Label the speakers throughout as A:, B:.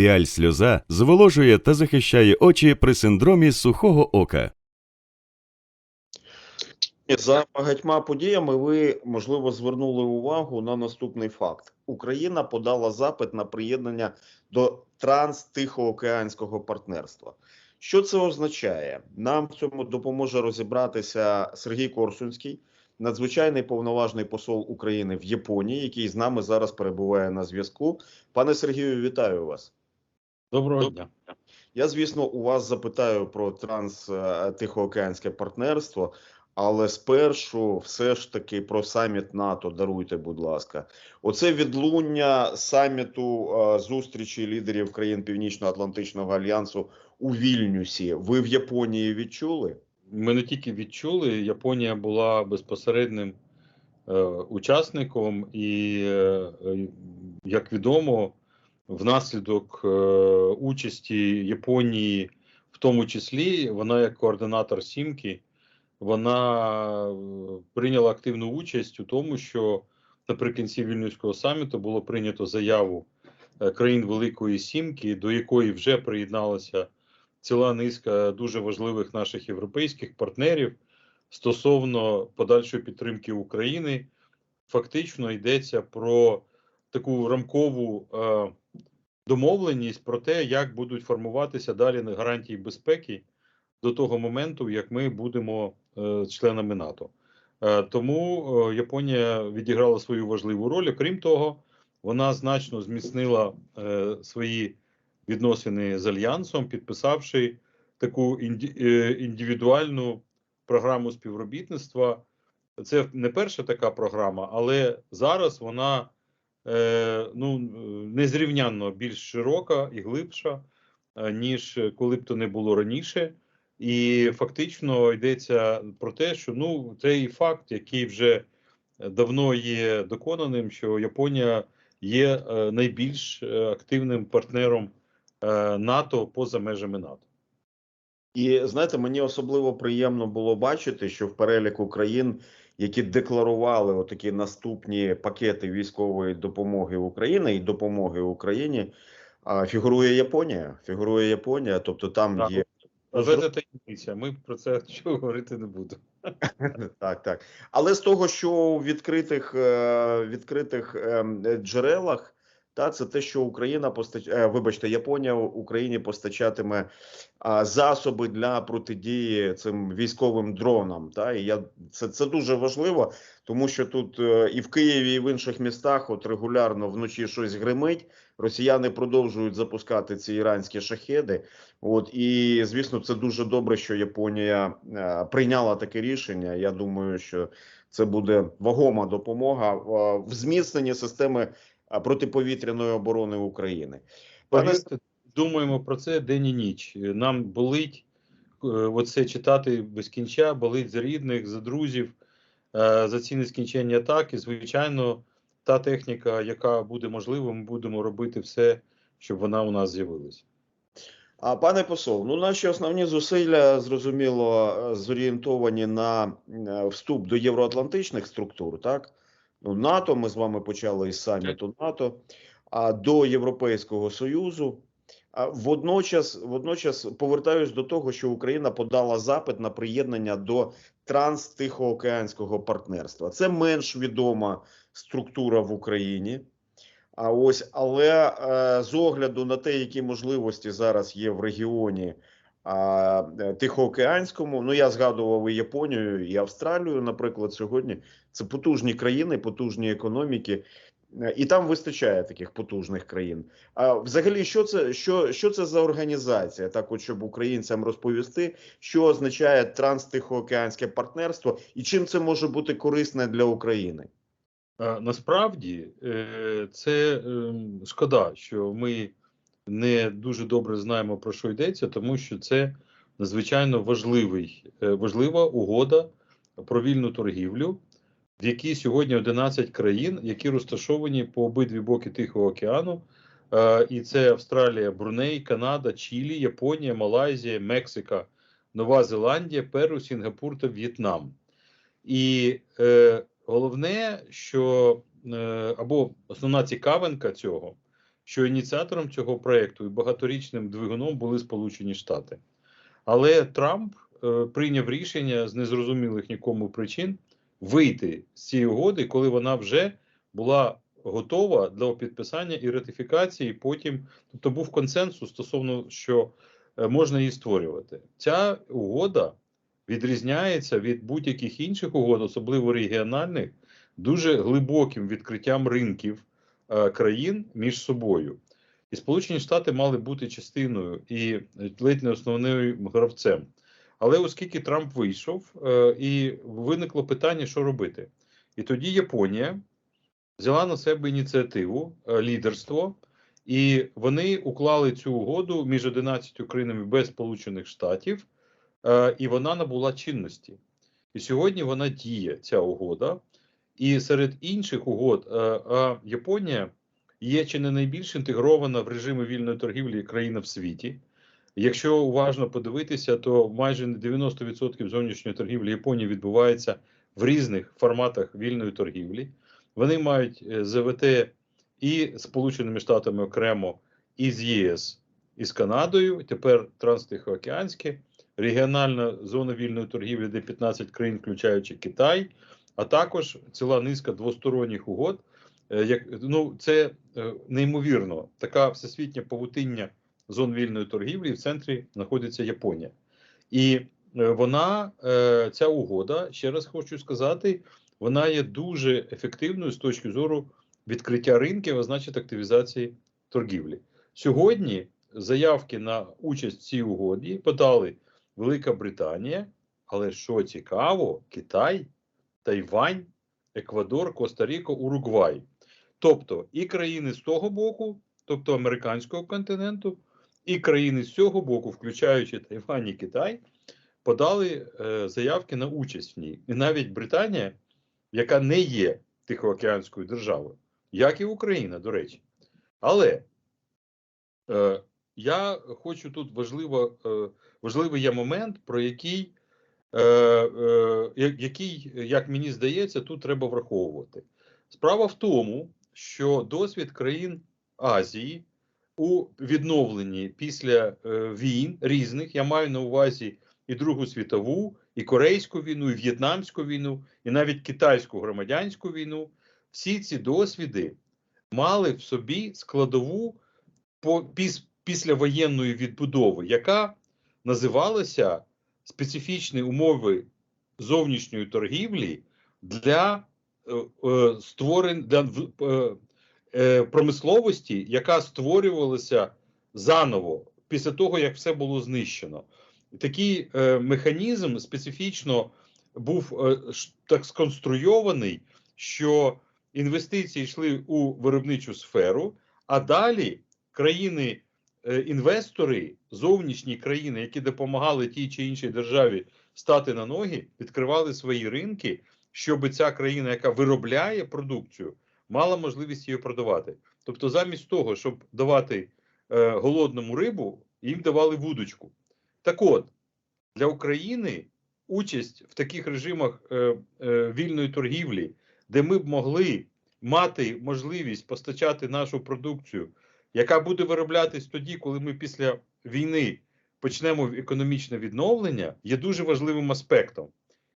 A: Піаль сльоза зволожує та захищає очі при синдромі сухого ока.
B: За багатьма подіями ви можливо звернули увагу на наступний факт: Україна подала запит на приєднання до транс-тихоокеанського партнерства. Що це означає? Нам в цьому допоможе розібратися Сергій Корсунський, надзвичайний повноважний посол України в Японії, який з нами зараз перебуває на зв'язку. Пане Сергію, вітаю вас.
C: Доброго дня.
B: Я, звісно, у вас запитаю про транс-тихоокеанське партнерство, але спершу все ж таки про саміт НАТО. Даруйте, будь ласка. Оце відлуння саміту е, зустрічі лідерів країн Північно-Атлантичного альянсу у Вільнюсі. Ви в Японії відчули?
C: Ми не тільки відчули, Японія була безпосереднім е, учасником, і, е, е, як відомо, внаслідок е, участі Японії, в тому числі, вона як координатор Сімки, вона е, прийняла активну участь у тому, що наприкінці Вільнюського саміту було прийнято заяву е, країн Великої Сімки, до якої вже приєдналася ціла низка дуже важливих наших європейських партнерів стосовно подальшої підтримки України. Фактично йдеться про таку рамкову е, домовленість про те, як будуть формуватися далі гарантії безпеки до того моменту, як ми будемо е, членами НАТО. Е, тому е, Японія відіграла свою важливу роль. Окрім того, вона значно зміцнила е, свої відносини з альянсом, підписавши таку інді, е, індивідуальну програму співробітництва. Це не перша така програма, але зараз вона ну, незрівнянно більш широка і глибша, е, ніж коли б то не було раніше. І фактично йдеться про те, що ну цей факт, який вже давно є доконаним, що Японія є е, найбільш е, активним партнером е, НАТО поза межами НАТО.
B: І знаєте, мені особливо приємно було бачити, що в переліку країн, які декларували отакі наступні пакети військової допомоги Україні і допомоги Україні, а, фігурує Японія. Фігурує Японія, тобто там
C: Так.
B: є
C: це таємниця. Ми про це чого говорити не будемо.
B: так, так. Але з того, що у відкритих е, відкритих ем, джерелах, та це те, що Україна постач... е, вибачте, Японія Україні постачатиме а, засоби для протидії цим військовим дронам. Та і я це, це дуже важливо, тому що тут е, і в Києві, і в інших містах, от регулярно вночі щось гримить. Росіяни продовжують запускати ці іранські шахеди. От і звісно, це дуже добре, що Японія е, прийняла таке рішення. Я думаю, що це буде вагома допомога в зміцненні системи протиповітряної оборони України. Пане
C: Повірте, думаємо про це день і ніч. Нам болить е, оце читати без кінця, болить за рідних, за друзів, е, за ці нескінченні атаки. Звичайно, та техніка, яка буде можлива, ми будемо робити все, щоб вона у нас з'явилася.
B: А пане посол, ну наші основні зусилля зрозуміло е, зорієнтовані на е, вступ до євроатлантичних структур, так НАТО. Ми з вами почали із саміту НАТО, а до Європейського Союзу. А водночас, водночас повертаюсь до того, що Україна подала запит на приєднання до транс-тихоокеанського партнерства. Це менш відома структура в Україні. А ось, але е, з огляду на те, які можливості зараз є в регіоні а, е, Тихоокеанському, ну я згадував і Японію, і Австралію, наприклад, сьогодні це потужні країни, потужні економіки, е, і там вистачає таких потужних країн. А взагалі, що це що, що це за організація? Так, от щоб українцям розповісти, що означає транстихоокеанське партнерство і чим це може бути корисне для України?
C: Е, Насправді це е, шкода, що ми не дуже добре знаємо про що йдеться, тому що це надзвичайно важливий, е, важлива угода про вільну торгівлю, в якій сьогодні 11 країн, які розташовані по обидві боки Тихого океану. Е, І це Австралія, Бруней, Канада, Чилі, Японія, Малайзія, Мексика, Нова Зеландія, Перу, Сінгапур та В'єтнам. І е, головне, що е, або основна цікавинка цього, що ініціатором цього проекту і багаторічним двигуном були Сполучені Штати. Але Трамп е, прийняв рішення з незрозумілих нікому причин вийти з цієї угоди, коли вона вже була готова для підписання і ратифікації. Потім, тобто, був консенсус стосовно що е, можна її створювати. Ця угода відрізняється від будь-яких інших угод, особливо регіональних, дуже глибоким відкриттям ринків країн між собою. І Сполучені Штати мали бути частиною і ледь не основним гравцем. Але оскільки Трамп вийшов, е, і виникло питання, що робити. І тоді Японія взяла на себе ініціативу, е, лідерство, і вони уклали цю угоду між 11 країнами без Сполучених Штатів, е, і вона набула чинності. І сьогодні вона діє, ця угода. І серед інших угод е, е, Японія є чи не найбільш інтегрована в режими вільної торгівлі країна в світі. Якщо уважно подивитися, то майже 90% зовнішньої торгівлі Японії відбувається в різних форматах вільної торгівлі. Вони мають е, ЗВТ і Сполученими Штатами окремо, і з ЄС, і з Канадою. Тепер транстихоокеанське, регіональна зона вільної торгівлі, де 15 країн, включаючи Китай, а також ціла низка двосторонніх угод. Е, Як ну це е, неймовірно, така всесвітня павутиння зон вільної торгівлі, в центрі знаходиться Японія. І е, вона, ця угода, ще раз хочу сказати, вона є дуже ефективною з точки зору відкриття ринків, а значить активізації торгівлі. Сьогодні заявки на участь в цій угоді подали Велика Британія, але що цікаво, Китай, Тайвань, Еквадор, Коста-Ріка, Уругвай. Тобто і країни з того боку, тобто американського континенту, і країни з цього боку, включаючи Тайвань і Китай, подали е, заявки на участь в ній. І навіть Британія, яка не є Тихоокеанською державою, як і Україна, до речі. Але е, я хочу тут важливо, е, важливий є момент, про який, який, як мені здається, тут треба враховувати. Справа в тому, що досвід країн Азії у відновленні після е, війн різних, я маю на увазі і Другу світову, і Корейську війну, і В'єтнамську війну, і навіть китайську громадянську війну. Всі ці досвіди мали в собі складову післявоєнної відбудови, яка називалася специфічні умови зовнішньої торгівлі для е, е, створень для е, промисловості, яка створювалася заново після того, як все було знищено. Такий механізм специфічно був так сконструйований, що інвестиції йшли у виробничу сферу, а далі країни. Зовнішні країни, які допомагали тій чи іншій державі стати на ноги, відкривали свої ринки, щоб ця країна, яка виробляє продукцію, мала можливість її продавати. Тобто, замість того, щоб давати е, голодному рибу, їм давали вудочку. Так от, для України участь в таких режимах е, е, вільної торгівлі, де ми б могли мати можливість постачати нашу продукцію, яка буде вироблятись тоді, коли ми після війни почнемо економічне відновлення, є дуже важливим аспектом.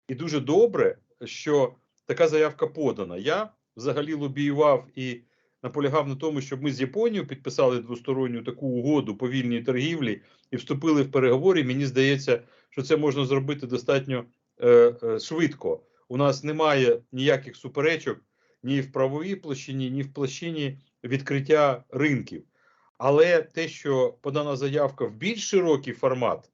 C: І дуже добре, що така заявка подана. Я взагалі лобіював і наполягав на тому, щоб ми з Японією підписали двосторонню таку угоду по вільній торгівлі і вступили в переговори. Мені здається, що це можна зробити достатньо е, е, швидко. У нас немає ніяких суперечок ні в правовій площині, ні в площині відкриття ринків. Але те, що подана заявка в більш широкий формат,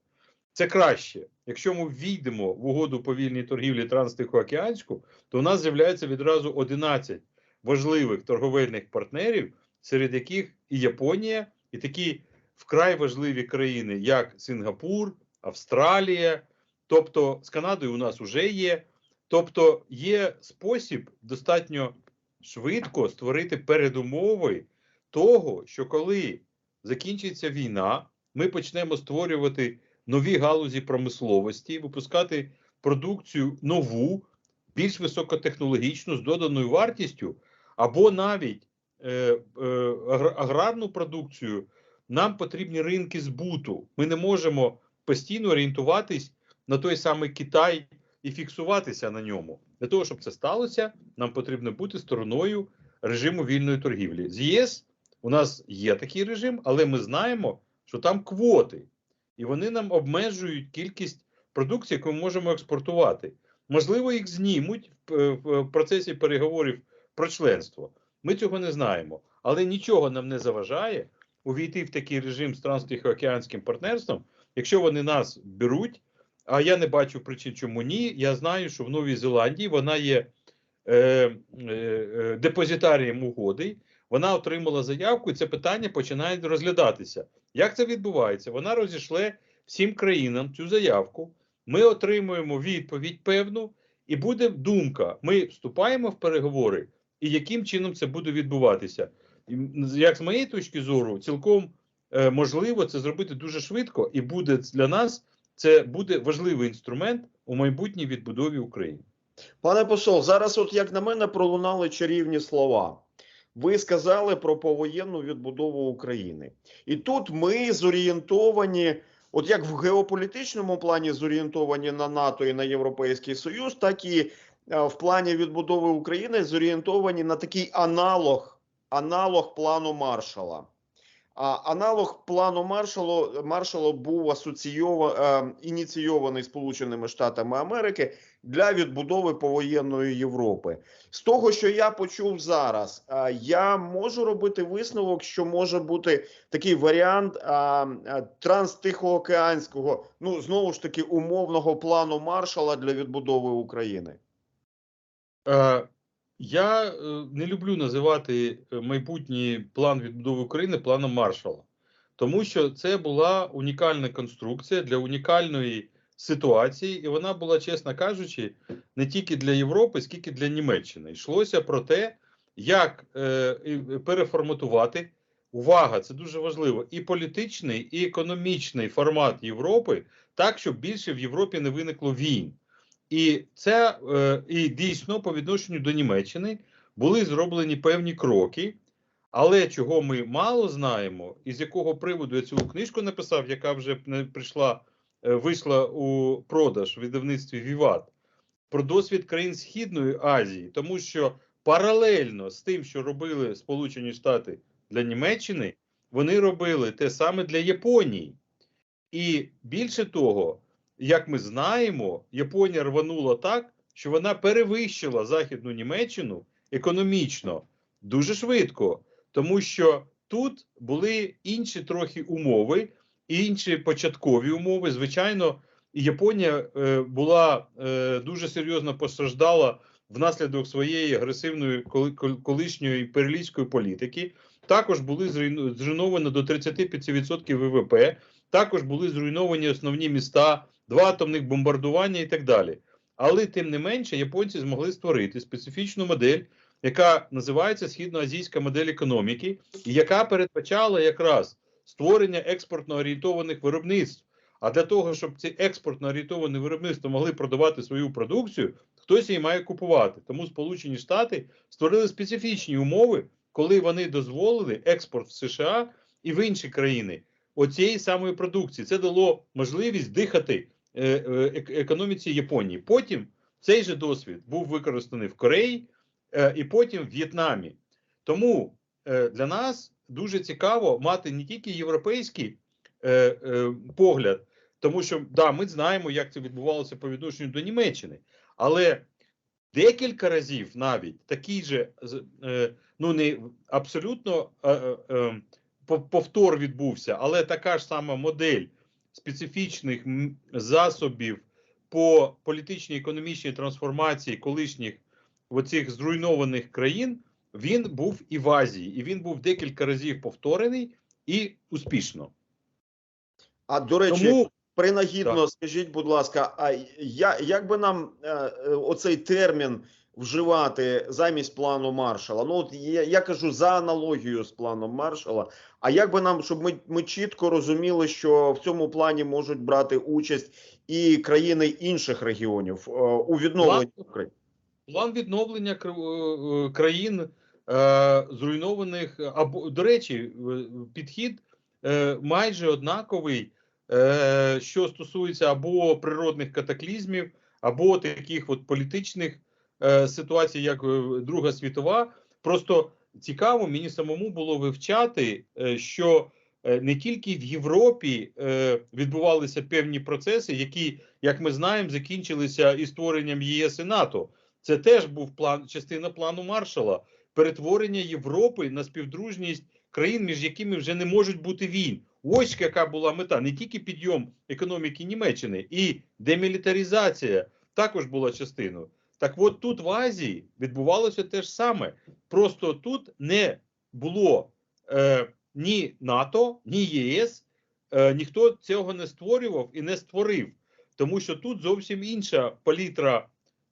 C: це краще. Якщо ми війдемо в угоду по вільній торгівлі транстихоокеанську, то у нас з'являється відразу 11 важливих торговельних партнерів, серед яких і Японія, і такі вкрай важливі країни, як Сингапур, Австралія. Тобто з Канадою у нас вже є. Тобто є спосіб достатньо швидко створити передумови того, що коли закінчиться війна, ми почнемо створювати нові галузі промисловості, випускати продукцію нову, більш високотехнологічну, з доданою вартістю, або навіть е, е, аграрну продукцію, нам потрібні ринки збуту. Ми не можемо постійно орієнтуватись на той самий Китай і фіксуватися на ньому. Для того, щоб це сталося, нам потрібно бути стороною режиму вільної торгівлі. З ЄС у нас є такий режим, але ми знаємо, що там квоти, і вони нам обмежують кількість продукції, яку ми можемо експортувати. Можливо, їх знімуть в, е, в процесі переговорів про членство. Ми цього не знаємо, але нічого нам не заважає увійти в такий режим з транстихоокеанським партнерством, якщо вони нас беруть. А я не бачу причин, чому ні. Я знаю, що в Новій Зеландії вона є е, е, е, депозитарієм угоди. Вона отримала заявку, і це питання починає розглядатися. Як це відбувається? Вона розійшле всім країнам цю заявку. Ми отримуємо відповідь певну, і буде думка: ми вступаємо в переговори, і яким чином це буде відбуватися. І, Як з моєї точки зору, цілком е, можливо це зробити дуже швидко, і буде для нас це буде важливий інструмент у майбутній відбудові України.
B: Пане посол, зараз, от як на мене, пролунали чарівні слова. Ви сказали про повоєнну відбудову України. І тут ми зорієнтовані, от як в геополітичному плані зорієнтовані на НАТО і на Європейський Союз, так і е, в плані відбудови України зорієнтовані на такий аналог, аналог плану Маршала. А аналог плану Маршалу, Маршалу був асоційова, е, ініційований Сполученими Штатами Америки для відбудови повоєнної Європи. З того, що я почув зараз, а, я можу робити висновок, що може бути такий варіант а, транстихоокеанського, ну знову ж таки, умовного плану Маршала для відбудови України.
C: Е, я е, не люблю називати е, майбутній план відбудови України планом Маршала, тому що це була унікальна конструкція для унікальної ситуації, і вона була, чесно кажучи, не тільки для Європи, скільки для Німеччини. Йшлося про те, як е, переформатувати. Увага, це дуже важливо. І політичний, і економічний формат Європи, так, щоб більше в Європі не виникло війн. І це е, і дійсно по відношенню до Німеччини були зроблені певні кроки, але чого ми мало знаємо, і з якого приводу я цілу книжку написав, яка вже прийшла, е, вийшла у продаж в видавництві Віват, про досвід країн Східної Азії, тому що паралельно з тим, що робили Сполучені Штати для Німеччини, вони робили те саме для Японії. І більше того, як ми знаємо, Японія рванула так, що вона перевищила Західну Німеччину економічно дуже швидко, тому що тут були інші трохи умови, інші початкові умови. Звичайно, Японія е, була е, дуже серйозно постраждала внаслідок своєї агресивної коли- кол- колишньої імперіалістської політики. Також були зруйновані до 35% ВВП. Також були зруйновані основні міста, два атомних бомбардування і так далі. Але тим не менше, японці змогли створити специфічну модель, яка називається східноазійська модель економіки, і яка передбачала якраз створення експортно орієнтованих виробництв. А для того, щоб ці експортно орієнтовані виробництва могли продавати свою продукцію, хтось її має купувати. Тому Сполучені Штати створили специфічні умови, коли вони дозволили експорт в США і в інші країни оцієї самої продукції. Це дало можливість дихати економіці Японії. Потім цей же досвід був використаний в Кореї е, і потім в В'єтнамі. Тому е, для нас дуже цікаво мати не тільки європейський е, е, погляд, тому що да, ми знаємо, як це відбувалося по відношенню до Німеччини, але декілька разів навіть такий же е, ну не абсолютно е, е, е, пов- повтор відбувся, але така ж сама модель специфічних засобів по політичній економічній трансформації колишніх оцих зруйнованих країн, він був і в Азії, і він був декілька разів повторений і успішно.
B: А до речі,
C: Тому
B: принагідно, скажіть, будь ласка, а я, як би нам е, е, оцей термін вживати замість плану Маршала? Ну, от я, я кажу за аналогією з планом Маршала. А як би нам, щоб ми, ми чітко розуміли, що в цьому плані можуть брати участь і країни інших регіонів е, у відновленні
C: План-
B: України?
C: план відновлення кр- е, е, країн е, зруйнованих. Або до речі, е, підхід е, майже однаковий, е, що стосується або природних катаклізмів, або таких от політичних е, ситуацій, як е, Друга світова. Просто цікаво мені самому було вивчати, е, що е, не тільки в Європі відбувалися певні процеси, які, як ми знаємо, закінчилися і створенням ЄС і НАТО. Це теж був план, частина плану Маршала, перетворення Європи на співдружність країн, між якими вже не можуть бути війн. Ось яка була мета: не тільки підйом економіки Німеччини, і демілітаризація також була частиною. Так от тут в Азії відбувалося те ж саме. Просто тут не було е, ні НАТО, ні ЄС, е, ніхто цього не створював і не створив, тому що тут зовсім інша палітра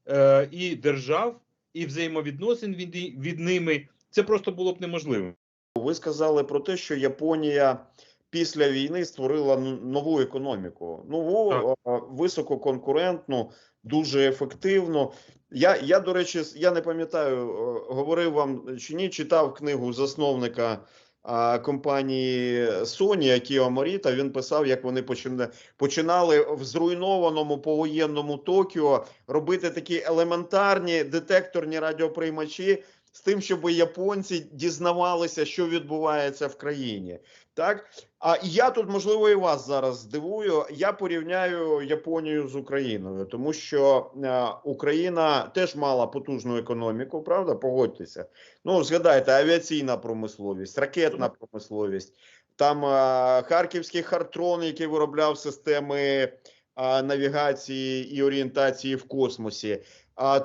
C: е, і держав, і взаємовідносин від, від ними. Це просто було б неможливо.
B: Ви сказали про те, що Японія після війни створила нову економіку. Нову
C: Так.
B: висококонкурентну, дуже ефективну. Я, я, до речі, я не пам'ятаю, е, говорив вам чи ні, читав книгу засновника компанії Sony Акіо Моріта. Він писав, як вони починали в зруйнованому повоєнному Токіо робити такі елементарні детекторні радіоприймачі з тим, щоб японці дізнавалися, що відбувається в країні. Так а і я тут можливо і вас зараз здивую. Я порівняю Японію з Україною, тому що е, Україна теж мала потужну економіку, правда? Погодьтеся. Ну згадайте, авіаційна промисловість, ракетна промисловість. Там е, харківський хартрон, який виробляв системи е, навігації і орієнтації в космосі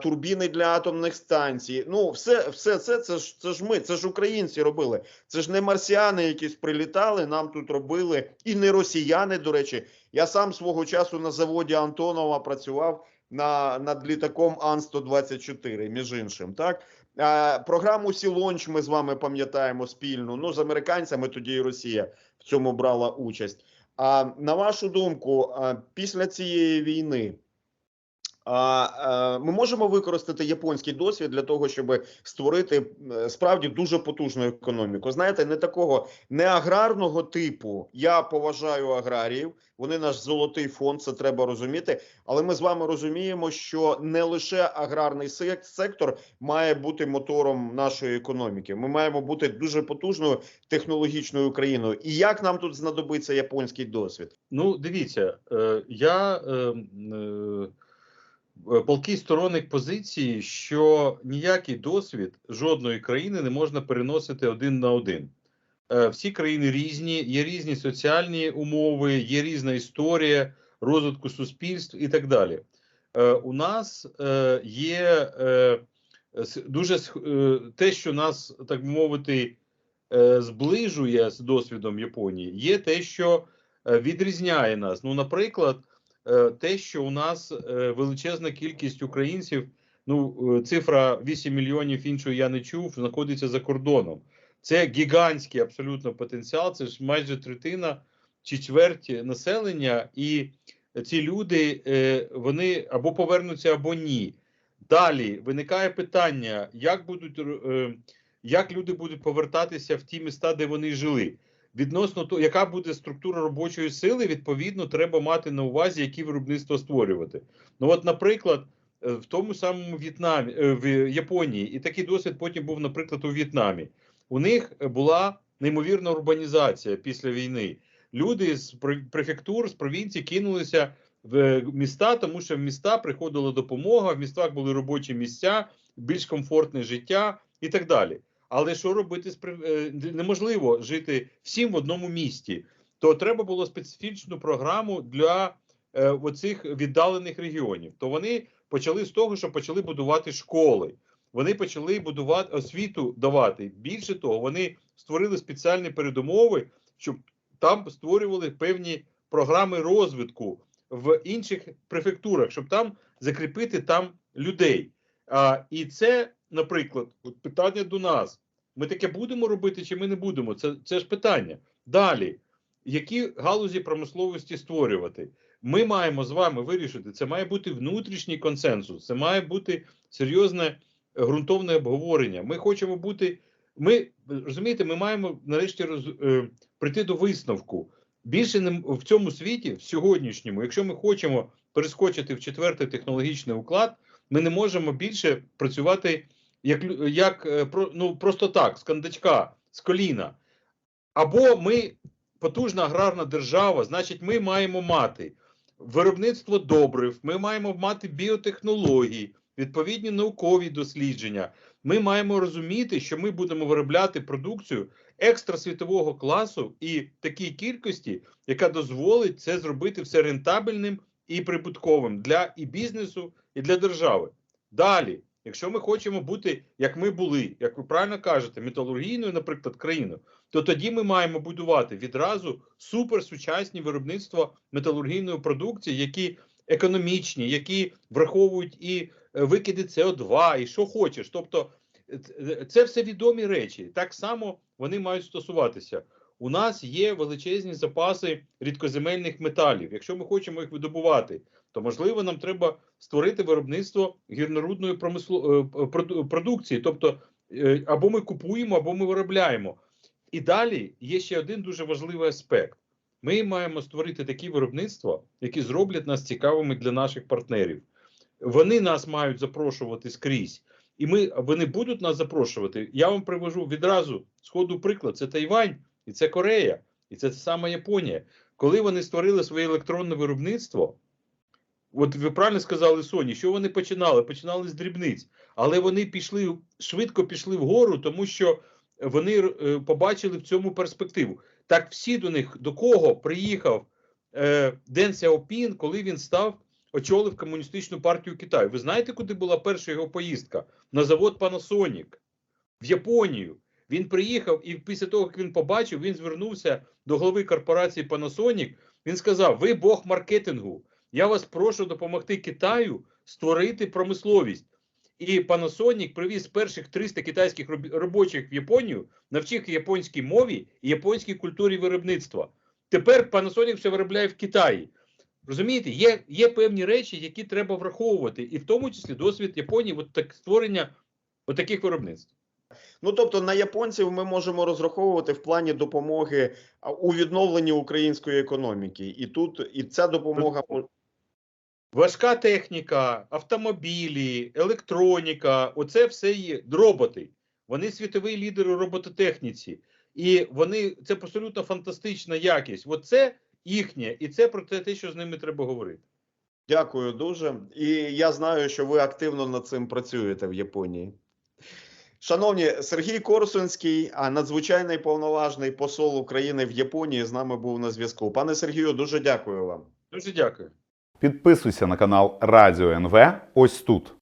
B: турбіни для атомних станцій. Ну, все, все це, це ж це ж ми, це ж українці робили. Це ж не марсіани, якісь прилітали, нам тут робили, і не росіяни. До речі, я сам свого часу на заводі Антонова працював на, над літаком Ан-124, між іншим. Так а, програму Сілонч ми з вами пам'ятаємо спільну. Ну з американцями тоді і Росія в цьому брала участь. А на вашу думку, після цієї війни. А, е, ми можемо використати японський досвід для того, щоб створити е, справді дуже потужну економіку. Знаєте, не такого не аграрного типу. Я поважаю аграріїв. Вони наш золотий фонд, це треба розуміти. Але ми з вами розуміємо, що не лише аграрний сектор має бути мотором нашої економіки. Ми маємо бути дуже потужною технологічною країною. І як нам тут знадобиться японський досвід?
C: Ну, дивіться, е, я е, е, палкий сторонник позиції, що ніякий досвід жодної країни не можна переносити один на один. Е, всі країни різні, є різні соціальні умови, є різна історія розвитку суспільств і так далі. Е, у нас е, є е, дуже е, те, що нас, так би мовити, е, зближує з досвідом Японії, є те, що е, відрізняє нас. Ну, наприклад, е, те, що у нас е, величезна кількість українців, ну е, цифра 8 мільйонів іншої я не чув, знаходиться за кордоном. Це гігантський абсолютно потенціал. Це ж майже третина чи чверть населення, і ці люди е, вони або повернуться, або ні. Далі виникає питання, як будуть е, як люди будуть повертатися в ті міста, де вони жили. Відносно того, яка буде структура робочої сили, відповідно, треба мати на увазі, які виробництва створювати. Ну, от, наприклад, е, в тому самому В'єтнамі, е, в Японії, і такий досвід потім був, наприклад, у В'єтнамі. У них була неймовірна урбанізація після війни. Люди з пре- префектур, з провінцій кинулися в міста, тому що в міста приходила допомога, в містах були робочі місця, більш комфортне життя і так далі. Але що робити з е, неможливо жити всім в одному місті, то треба було специфічну програму для е, оцих віддалених регіонів. То вони почали з того, що почали будувати школи. Вони почали будувати освіту давати. Більше того, вони створили спеціальні передумови, щоб там створювали певні програми розвитку в інших префектурах, щоб там закріпити там людей. А, і це, наприклад, питання до нас: ми таке будемо робити, чи ми не будемо? Це, це ж питання. Далі, які галузі промисловості створювати? Ми маємо з вами вирішити. Це має бути внутрішній консенсус, це має бути серйозне ґрунтовне обговорення. Ми хочемо бути. Ми розумієте, ми маємо нарешті роз, е, прийти до висновку. Більше не в цьому світі, в сьогоднішньому, якщо ми хочемо перескочити в четвертий технологічний уклад, ми не можемо більше працювати як, як е, ну, просто так, з кандачка, з коліна. Або ми потужна аграрна держава, значить, ми маємо мати виробництво добрив, ми маємо мати біотехнології, відповідні наукові дослідження. Ми маємо розуміти, що ми будемо виробляти продукцію екстрасвітового класу і такій кількості, яка дозволить це зробити все рентабельним і прибутковим для і бізнесу, і для держави. Далі, якщо ми хочемо бути, як ми були, як ви правильно кажете, металургійною, наприклад, країною, то тоді ми маємо будувати відразу суперсучасні виробництва металургійної продукції, які економічні, які враховують і е, викиди СО2, і що хочеш. Тобто, е, це все відомі речі. Так само вони мають стосуватися. У нас є величезні запаси рідкоземельних металів. Якщо ми хочемо їх видобувати, то можливо нам треба створити виробництво гірнорудної промисло... е, продукції. Тобто, е, або ми купуємо, або ми виробляємо. І далі є ще один дуже важливий аспект. Ми маємо створити такі виробництва, які зроблять нас цікавими для наших партнерів. Вони нас мають запрошувати скрізь, і ми вони будуть нас запрошувати. Я вам привожу відразу сходу приклад: це Тайвань, і це Корея, і це саме Японія. Коли вони створили своє електронне виробництво, от ви правильно сказали Соні, що вони починали? Починали з дрібниць, але вони пішли швидко пішли вгору, тому що вони е, побачили в цьому перспективу. Так всі до них до кого приїхав е, Ден Сяопін, коли він став очолив комуністичну партію Китаю. Ви знаєте, куди була перша його поїздка? На завод Panasonic в Японію. Він приїхав, і після того, як він побачив, він звернувся до голови корпорації Panasonic. Він сказав: Ви Бог маркетингу. Я вас прошу допомогти Китаю створити промисловість. І Panasonic привіз перших 300 китайських робочих в Японію, навчив японській мові і японській культурі виробництва. Тепер Panasonic все виробляє в Китаї. Розумієте, є, є певні речі, які треба враховувати, і в тому числі досвід Японії, от так створення от таких виробництв.
B: Ну тобто на японців ми можемо розраховувати в плані допомоги у відновленні української економіки, і тут і ця допомога
C: Важка техніка, автомобілі, електроніка оце все є роботи. Вони світовий лідер у робототехніці. І вони це абсолютно фантастична якість. Оце їхнє, і це про те, те, що з ними треба говорити.
B: Дякую дуже. І я знаю, що ви активно над цим працюєте в Японії. Шановні, Сергій Корсунський, а надзвичайний повноважний посол України в Японії, з нами був на зв'язку. Пане Сергію, дуже дякую вам.
C: Дуже дякую.
D: Підписуйся на канал Радіо НВ ось тут.